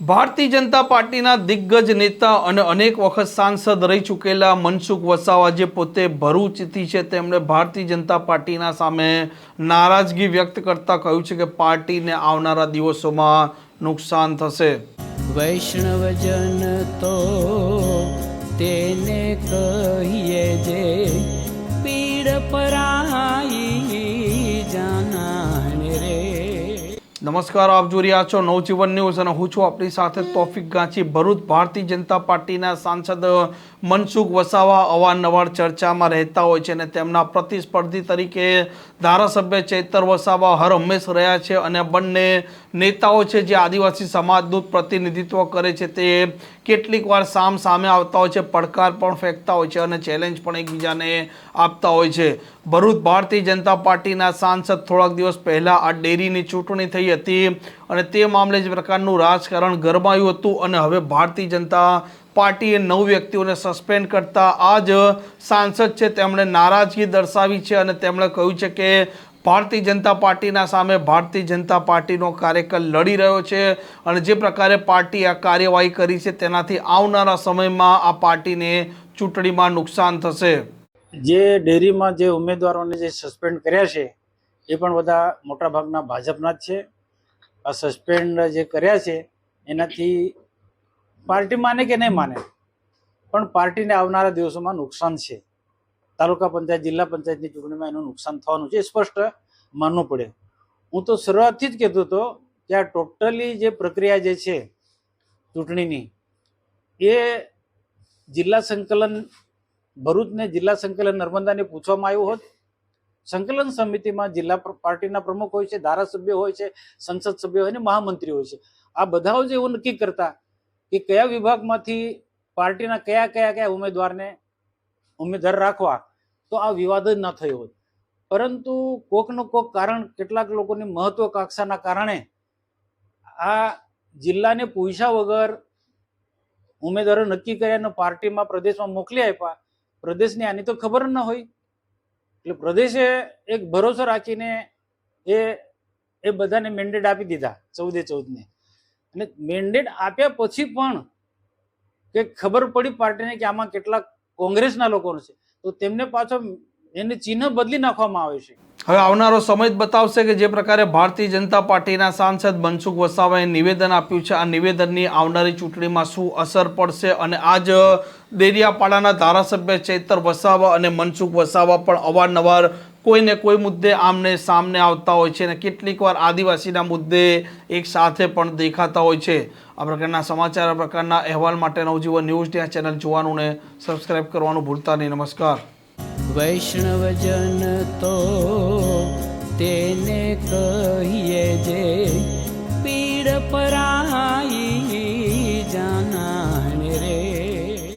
ભારતીય જનતા પાર્ટીના દિગ્ગજ નેતા અને અનેક વખત સાંસદ રહી ચૂકેલા મનસુખ વસાવા જે પોતે ભરૂચથી છે, તેમણે ભારતીય જનતા પાર્ટીના સામે નારાજગી વ્યક્ત કરતા કહ્યું છે કે પાર્ટીને આવનારા દિવસોમાં નુકસાન થશે. વૈષ્ણવજન તો તેને કહીએ જે, પીડ પરાઈ નમસ્કાર, આપ જોઈ રહ્યા છો નવજીવન ન્યૂઝ અને હું છું આપણી સાથે તોફિક ગાંચી. ભરૂચ ભારતીય જનતા પાર્ટીના સાંસદ મનસુખ વસાવા અવારનવાર ચર્ચામાં રહેતા હોય છે અને તેમના પ્રતિસ્પર્ધી તરીકે ધારાસભ્ય ચેતર વસાવા હર હંમેશ રહ્યા છે અને બંને નેતાઓ છે જે આદિવાસી સમાજનું પ્રતિનિધિત્વ કરે છે તે કેટલીક વાર સામ સામે આવતા હોય છે, પડકાર પણ ફેંકતા હોય છે અને ચેલેન્જ પણ એકબીજાને આપતા હોય છે. ભરૂચ ભારતીય જનતા પાર્ટીના સાંસદ થોડાક દિવસ પહેલાં આ ડેરીની ચૂંટણી થઈ હતી અને તે મામલે જ પ્રકારનું રાજકારણ ગરમાયું હતું અને હવે ભારતીય જનતા પાર્ટીએ નવ વ્યક્તિઓને સસ્પેન્ડ કરતા આ જ સાંસદ છે, તેમણે નારાજગી દર્શાવી છે અને તેમણે કહ્યું છે કે ભારતીય જનતા પાર્ટીના સામે ભારતીય જનતા પાર્ટીનો કાર્યકર લડી રહ્યો છે અને જે પ્રકારે પાર્ટી આ કાર્યવાહી કરી છે તેનાથી આવનારા સમયમાં આ પાર્ટીને ચૂંટણીમાં નુકસાન થશે. જે ડેરીમાં જે ઉમેદવારોને જે સસ્પેન્ડ કર્યા છે, એ પણ બધા મોટાભાગના ભાજપના જ છે. આ સસ્પેન્ડ જે કર્યા છે, એનાથી પાર્ટી માને કે નહીં માને, પણ પાર્ટીને આવનારા દિવસોમાં નુકસાન છે. તાલુકા પંચાયત, જિલ્લા પંચાયતની ચૂંટણીમાં એનું નુકસાન થવાનું છે સ્પષ્ટ માનવું પડે. હું તો શરૂઆતથી જ કહેતો હતો કે આ ટોટલી જે પ્રક્રિયા જે છે ચૂંટણીની, એ જિલ્લા સંકલન, ભરૂચને જિલ્લા સંકલન નર્મદાને પૂછવામાં આવ્યું હોત. સંકલન સમિતિમાં જિલ્લા પાર્ટીના પ્રમુખ હોય છે, ધારાસભ્ય હોય છે, સંસદ સભ્ય હોય અને મહામંત્રી હોય છે. આ બધાઓ જ એવું નક્કી કરતા કે કયા વિભાગમાંથી પાર્ટીના કયા કયા કયા ઉમેદવારને ઉમેદવાર રાખવા, તો આ વિવાદ જ ન થયો હોત. પરંતુ કોકનું કોક કારણ કેટલાક લોકોની મહત્વકાંક્ષાના કારણે આ જિલ્લાને પૂછ્યા વગર ઉમેદવારો નક્કી કર્યા અને પાર્ટીમાં પ્રદેશમાં મોકલી આપ્યા. પ્રદેશની આની તો ખબર ન હોય. એટલે પ્રદેશે એક ભરોસો રાખીને એ એ બધાને મેન્ડેટ આપી દીધા ચૌદે ચૌદને. અને મેન્ડેટ આપ્યા પછી પણ કે ખબર પડી પાર્ટીને કે આમાં કેટલાક કોંગ્રેસના લોકો છે. તો તેમને પાછો એને ચિહ્ન બદલી નાખવામાં આવે છે. હવે આવનારો સમય જ બતાવશે કે જે પ્રકારે ભારતીય જનતા પાર્ટીના સાંસદ મનસુખ વસાવાએ નિવેદન આપ્યું છે. આ નિવેદનની આવનારી ચૂંટણીમાં શું અસર પડશે અને આજ દેરિયાપાડાના ધારાસભ્ય ચૈતર વસાવા અને મનસુખ વસાવા પણ અવારનવાર કોઈને કોઈ મુદ્દે આમને સામને આવતા હોય છે અને કેટલીક વાર આદિવાસીના મુદ્દે એક સાથે પણ દેખાતા હોય છે. આ પ્રકારના સમાચાર, આ પ્રકારના અહેવાલ માટે નવજીવન ન્યૂઝ આ ચેનલ જોવાનું ને સબસ્ક્રાઇબ કરવાનું ભૂલતા નહીં. નમસ્કાર. વૈષ્ણવજન તો તેને કહીએ જે પીડ પરાઈ